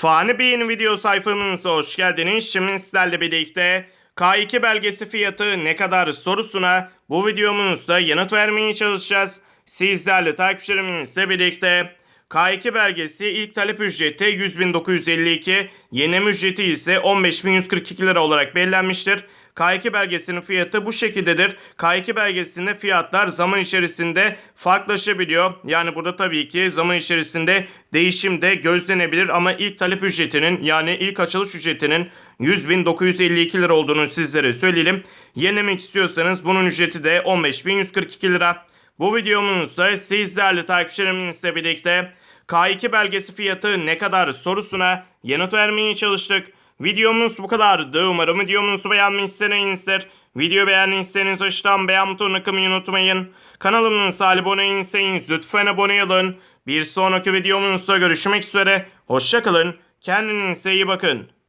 Fani Bey'in video sayfamıza hoş geldiniz. Şimdi sizlerle birlikte K2 belgesi fiyatı ne kadar sorusuna bu videomuzda yanıt vermeye çalışacağız. Sizlerle takipçilerimizle birlikte K2 belgesi ilk talep ücreti 100.952, yenileme ücreti ise 15.142 lira olarak belirlenmiştir. K2 belgesinin fiyatı bu şekildedir. K2 belgesinde fiyatlar zaman içerisinde farklılaşabiliyor. Yani burada tabii ki zaman içerisinde değişim de gözlenebilir ama ilk talep ücretinin yani ilk açılış ücretinin 100.952 lira olduğunu sizlere söyleyelim. Yenilemek istiyorsanız bunun ücreti de 15.142 lira. Bu videomuzda sizlerle takipçilerimizle birlikte K2 belgesi fiyatı ne kadar sorusuna yanıt vermeye çalıştık. Videomuz bu kadardı. Umarım videomuzu beğenmişsinizdir. Video beğendiyseniz aşağıdan beğen butonuna kılmayı unutmayın. Kanalımıza abone değilseniz lütfen abone olun. Bir sonraki videomuzda görüşmek üzere. Hoşçakalın. Kendinize iyi bakın.